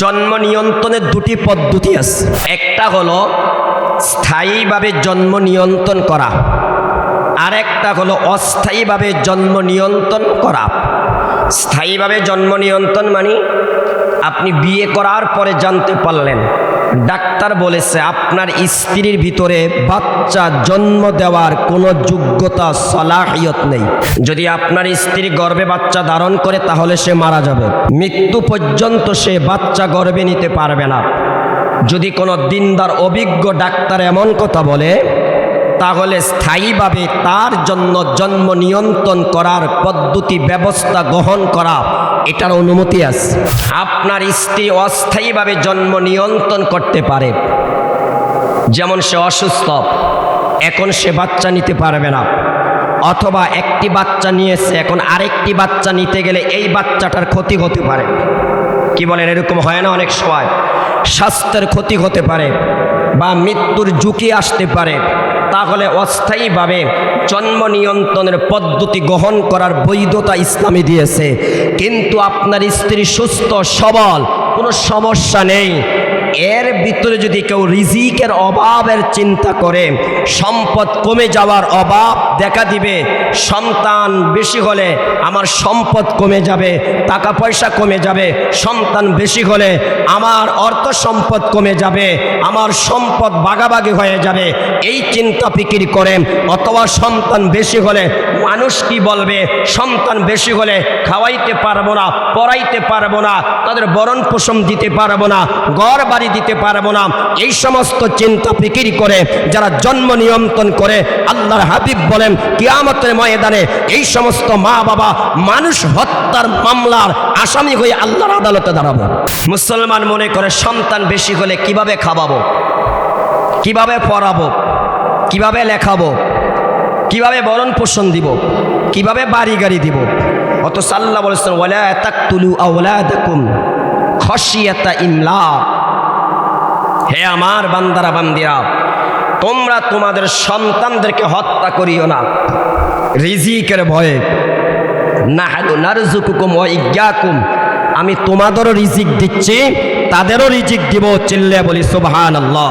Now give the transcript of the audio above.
জন্ম নিয়ন্ত্রণের দুটি পদ্ধতি আছে। একটা হলো স্থায়ীভাবে জন্ম নিয়ন্ত্রণ করা। আর একটা হলো অস্থায়ীভাবে জন্ম নিয়ন্ত্রণ করা। স্থায়ীভাবে জন্ম নিয়ন্ত্রণ মানে আপনি বিয়ে করার পরে জানতে পারলেন ডাক্তার বলেছে, আপনার স্ত্রীর ভিতরে বাচ্চা জন্ম দেওয়ার কোনো যোগ্যতা, সলাহিয়ত নেই। যদি আপনার স্ত্রী গর্ভে বাচ্চা ধারণ করে, তাহলে সে মারা যাবে। মৃত্যু পর্যন্ত সে বাচ্চা গর্ভে নিতে পারবে না। যদি কোনো দিনদার অভিজ্ঞ ডাক্তার এমন কথা বলে তাহলে স্থায়ীভাবে তার জন্য জন্ম নিয়ন্ত্রণ করার পদ্ধতি ব্যবস্থা গ্রহণ করা, এটার অনুমতি আছে। আপনার স্ত্রী অস্থায়ীভাবে জন্ম নিয়ন্ত্রণ করতে পারে। যেমন সে অসুস্থ, এখন সে বাচ্চা নিতে পারবে না। অথবা একটি বাচ্চা নিয়েছে, এখন আরেকটি বাচ্চা নিতে গেলে এই বাচ্চাটার ক্ষতি হতে পারে। কি বলেন, এরকম হয় না অনেক সময়? স্বাস্থ্যের ক্ষতি হতে পারে। বা মৃত্যুর ঝুঁকি আসতে পারে, তাহলে অস্থায়ীভাবে জন্ম নিয়ন্ত্রণের পদ্ধতি গ্রহণ করার বৈধতা ইসলামী দিয়েছে। কিন্তু আপনার স্ত্রী সুস্থ, সবল, কোনো সমস্যা নেই। এর ভিতরে যদি কেউ রিজিকের অভাবের চিন্তা করে, সম্পদ কমে যাওয়ার অভাব দেখা দিবে, সন্তান বেশি হলে আমার সম্পদ কমে যাবে, টাকা পয়সা কমে যাবে, সন্তান বেশি হলে আমার অর্থ সম্পদ কমে যাবে, আমার সম্পদ বাগাবাগি হয়ে যাবে। এই চিন্তা ফিকির করে, অথবা সন্তান বেশি হলে মানুষ কি বলবে? সন্তান বেশি হলে খাওয়াইতে পারব না, পড়াইতে পারব না, তাদের বরণ পোষণ দিতে পারব না ঘর বাড়ি দিতে পারব না। এই সমস্ত চিন্তা ফিকির করে যারা জন্ম নিয়ন্ত্রণ করে, আল্লাহর হাবিব বলেন, কিয়ামতের ময়দানে এই সমস্ত মা বাবা মানুষ হত্যার মামলার আসামি হয়ে আল্লাহর আদালতে দাঁড়াবো। মুসলমান মনে করে সন্তান বেশি হলে কীভাবে খাওয়াবো কীভাবে পড়াবো? কীভাবে লেখাবো? কীভাবে বরণ পোষণ দিব? কীভাবে বাড়ি গাড়ি দিব? অত সাল্লাহ বলেছেন ওলা তাকতুলু আওলাদাকুম খসিয়াতা ইমলা হে আমার বান্দারা, বান্দিরা, তোমরা তোমাদের সন্তানদেরকে হত্যা করিও না। রিজিকের ভয়ে। নাহানু নারজুকুকুম ইজ্ঞাকুম আমি তোমাদেরও রিজিক দিচ্ছি, তাদেরও রিজিক দিব চিল্লে বলি, সুবহানাল্লাহ।